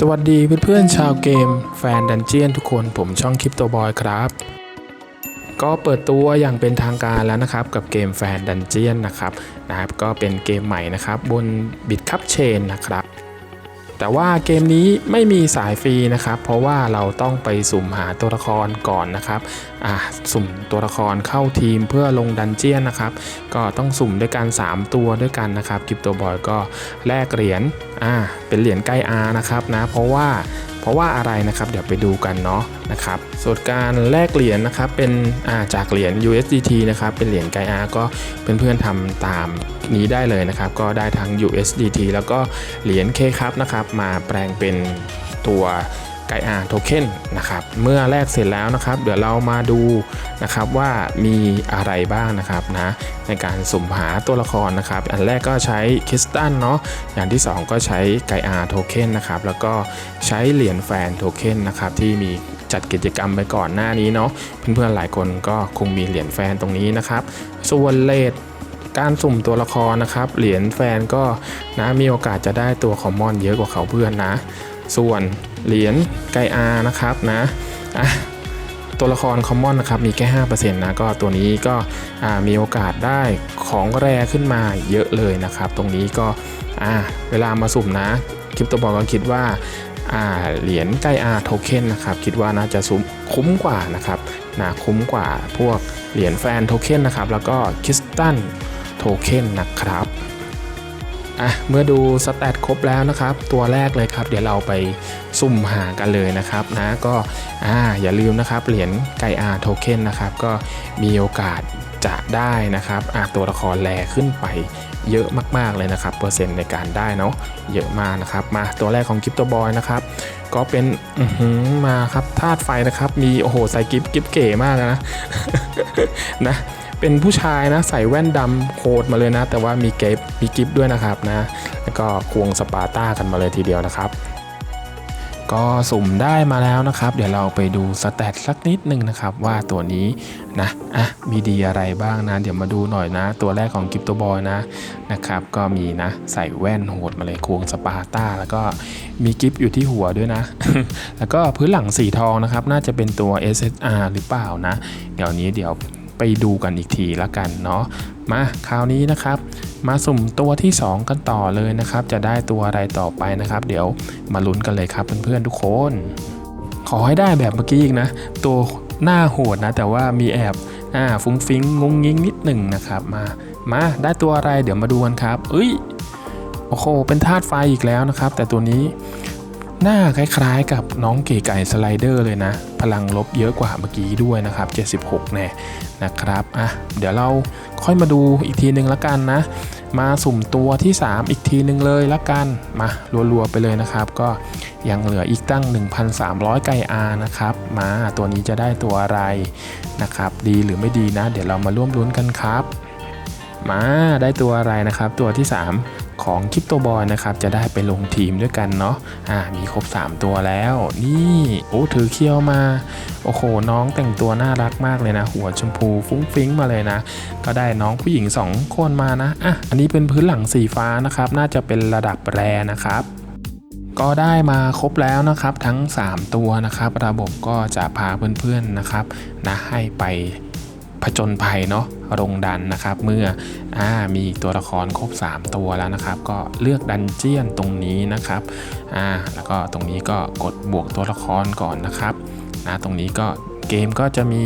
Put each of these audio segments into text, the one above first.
สวัสดีเพื่อนๆชาวเกม แฟนดันเจียนทุกคนผมช่องคลิปโตบอยครับ ก็เปิดตัวอย่างเป็นทางการแล้วนะครับ กับเกมแฟนดันเจียนนะครับนะครับ ก็เป็นเกมใหม่นะครับ บนบิตคัพเชนนะครับ แต่ว่าเกมนี้ไม่มีสายฟรีนะครับ เพราะว่าเราต้องไปสุ่มหาตัวละครก่อนนะครับอ่าสุ่มตัวละครเข้าทีมเพื่อลงดันเจียนนะครับ ก็ต้องสุ่มด้วยกัน 3 ตัวด้วยกันนะครับกิปตัวบอยก็แลกเหรียญอ่าเป็นเหรียญใกล้อานะครับนะเพราะว่า ราะว่าอะไรนะครับเดี๋ยวไปดูกันเนาะนะครับส่วนการแลกเหรียญนะครับเป็นอาจากเหรียญ USDT นะครับเป็นเหรียญไกอาก็เพื่อนๆทำตามนี้ได้เลยนะครับ ก็ได้ทั้ง USDT แล้วก็เหรียญ K ครับนะครับมาแปลงเป็นตัว ไก่อาโทเค็นนะครับเมื่อแลกเสร็จแล้วนะครับ เดี๋ยวเรามาดูนะครับว่ามีอะไรบ้างนะครับนะในการสุ่มหาตัวละครนะครับ อันแรกก็ใช้คิสตันเนาะอย่างที่ 2 ก็ใช้ไก่อาโทเค็นนะครับแล้วก็ใช้เหรียญแฟนโทเค็นนะครับที่มีจัดกิจกรรมไปก่อนหน้านี้เนาะเพื่อนๆหลายคนก็คงมีเหรียญแฟนตรงนี้นะครับ ส่วนเลทการสุ่มตัวละครนะครับ เหรียญแฟนก็นะมีโอกาสจะได้ตัวคอมมอนเยอะกว่าเขาเพื่อนนะ ส่วนเหรียญไกอานะครับนะอะตัวละครคอมมอนนะครับมีแค่5%นะก็ตัวนี้ก็มีโอกาสได้ของแรขึ้นมาเยอะเลยนะครับ ตรงนี้ก็เวลามาสุ่มนะคลิปตัวบอกก็คิดว่าเหรียญไกอาโทเค็นนะครับคิดว่าน่าจะซุ้มคุ้มกว่านะครับนะคุ้มกว่าพวกเหรียญแฟนโทเค็นนะครับแล้วก็คิสตันโทเค็นนะครับ อะเมื่อดูสแตทครบแล้วนะครับ ตัวแรกเลยครับ เดี๋ยวเราไปสุ่มหากันเลยนะครับนะก็อ่าอย่าลืมนะครับ เหรียญไกอาโทเค็นนะครับ ก็มีโอกาสจะได้นะครับอะตัวละครแรขึ้นไปเยอะมาก ๆ เลยนะครับ เปอร์เซ็นต์ในการได้เนาะเยอะมากนะครับ มาตัวแรกของกิฟต์ตัวบอยนะครับ ก็เป็นมาครับธาตุไฟนะครับ มีโอ้โหใส่กิฟต์กิฟต์เก๋มากนะนะ เป็นผู้ชายนะใส่แว่นดำโคตรมาเลยนะ แต่ว่ามีเก็บมีกิฟด้วยนะครับนะ แล้วก็ควงสปาร์ต้ากันมาเลยทีเดียวนะครับ ก็สุ่มได้มาแล้วนะครับ เดี๋ยวเราไปดูสแตทสักนิดหนึ่งนะครับ ว่าตัวนี้นะอะมีดีอะไรบ้างนะ เดี๋ยวมาดูหน่อยนะ ตัวแรกของกิฟตัวบอยนะนะครับ ก็มีนะใส่แว่นโหดมาเลยควงสปาร์ต้า แล้วก็มีกิฟอยู่ที่หัวด้วยนะ แล้วก็พื้นหลังสีทองนะครับ น่าจะเป็นตัว SSR หรือเปล่านะ เดี๋ยวนี้เดี๋ยว ไปดูกันอีกทีละกันเนาะมาคราวนี้นะครับ มาสุ่มตัวที่ 2 กันต่อเลยนะครับ จะได้ตัวอะไรต่อไปนะครับ เดี๋ยวมาลุ้นกันเลยครับเพื่อนๆทุกคน ขอให้ได้แบบเมื่อกี้อีกนะ ตัวหน้าโหดนะ แต่ว่ามีแอบอ่าฟุ้งฟิ้งงงงิ้งนิดหนึ่งนะครับ มามาได้ตัวอะไรเดี๋ยวมาดูกันครับเอ้ยโอ้โหเป็นธาตุไฟอีกแล้วนะครับ แต่ตัวนี้ หน้าคล้ายๆ กับน้องเก๋ไก่สไลเดอร์เลยนะ พลังลบเยอะกว่าเมื่อกี้ด้วยนะครับ 76 แน่นะครับอะเดี๋ยวเราค่อยมาดูอีกทีหนึ่งละกันนะ มาสุ่มตัวที่ 3 อีกทีหนึ่งเลยละกัน มารัวๆไปเลยนะครับ ก็ยังเหลืออีกตั้ง 1,300 ไก่อานะครับ มาตัวนี้จะได้ตัวอะไรนะครับ ดีหรือไม่ดีนะ เดี๋ยวเรามาร่วมลุ้นกันครับ มาได้ตัวอะไรนะครับ ตัวที่ 3 ของคริปโตบอยนะครับจะได้ไปลงทีมด้วยกันเนาะอ่ามีครบ 3 ตัวแล้ว นี่โอ้ถือเคี้ยวมา โอ้โห น้องแต่งตัวน่ารักมากเลยนะ หัวชมพูฟุ้งฟิ้งมาเลยนะ ก็ได้น้องผู้หญิง 2 คนมานะอะอันนี้เป็นพื้นหลังสีฟ้านะครับ น่าจะเป็นระดับแรนะครับก็ได้มาครบแล้วนะครับทั้ง 3 ตัวนะครับ ระบบก็จะพาเพื่อนๆนะครับนะให้ไป ผจญภัยเนาะลงดันนะครับ เมื่ออมีตัวละครครบ 3 ตัวแล้วนะครับ ก็เลือกดันเจียนตรงนี้นะครับอ่าแล้วก็ตรงนี้ก็กดบวกตัวละครก่อนนะครับนะตรงนี้ก็เกมก็จะมี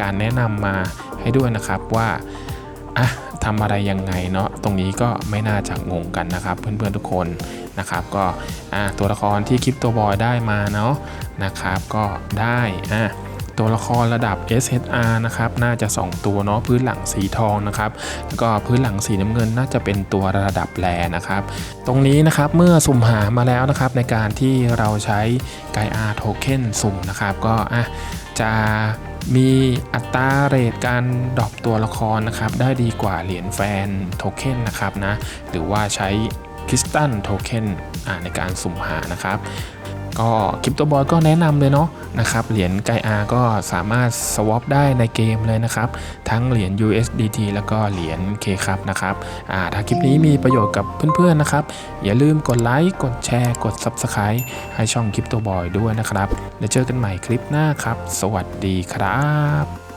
การแนะนำมาให้ด้วยนะครับว่าอะทำอะไรยังไงเนาะตรงนี้ก็ไม่น่าจะงงกันนะครับ เพื่อนๆทุกคนนะครับก็ตัวละครที่คลิปตัวบอยได้มาเนาะนะครับ ก็ได้อะ ตัวละครระดับ SHR นะครับน่าจะ 2 ตัวเนาะพื้นหลังสีทองนะครับแล้วก็พื้นหลังสีน้ำเงินน่าจะเป็นตัวระดับแรนะครับตรงนี้นะครับเมื่อสุ่มหามาแล้วนะครับในการที่เราใช้ไกอาโทเค็นสุ่มนะครับก็อะจะมีอัตราเรทการดรอปตัวละครนะครับได้ดีกว่าเหรียญแฟนโทเค็นนะครับนะหรือว่าใช้คริสตัลโทเค็นในการสุ่มหานะครับ ก็คริปโตบอยก็แนะนำเลยเนาะนะครับเหรียญไกอาก็สามารถสวอปได้ในเกมเลยนะครับ ทั้งเหรียญ USDT แล้วก็เหรียญ K ครับนะครับอ่าถ้าคลิปนี้มีประโยชน์กับเพื่อนๆนะครับ อย่าลืมกดไลค์กดแชร์ กด Subscribe ให้ช่องคริปโตบอยด้วยนะครับเดี๋ยวเจอกันใหม่คลิปหน้าครับ สวัสดีครับ